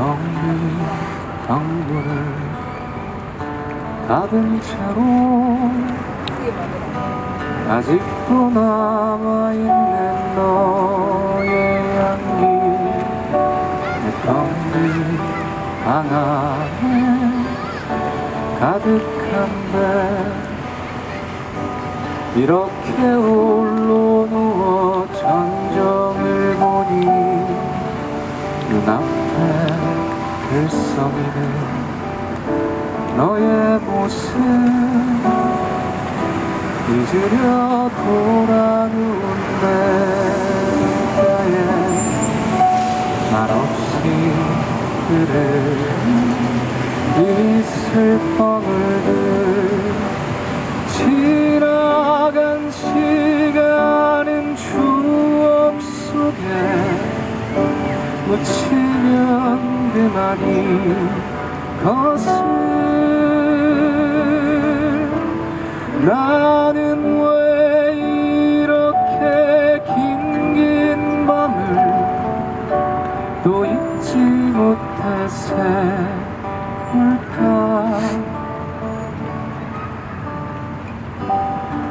텅빈 방문을 닫은 채로 아직도 남아있는 너의 향기 내방 안에 가득한데 이렇게 홀로 누워 전정을 보니 눈앞 에 들썩이는 너의 모습 잊으려 돌아누운 내가에 말없이 흐르는 이슬 방울들 지나간 시간은 추억 속에 묻히면 그만이 것을. 나는 왜 이렇게 긴 긴 밤을 또 잊지 못해 새울까?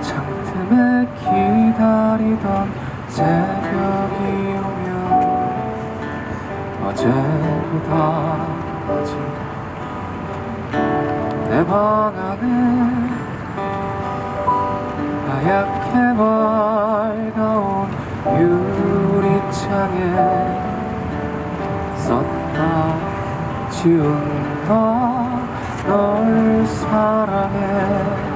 창틈에 기다리던 새 어제보다 아직 내방 안에 하얗게 밝아온 유리창에 썼다. 지운 나널 사랑해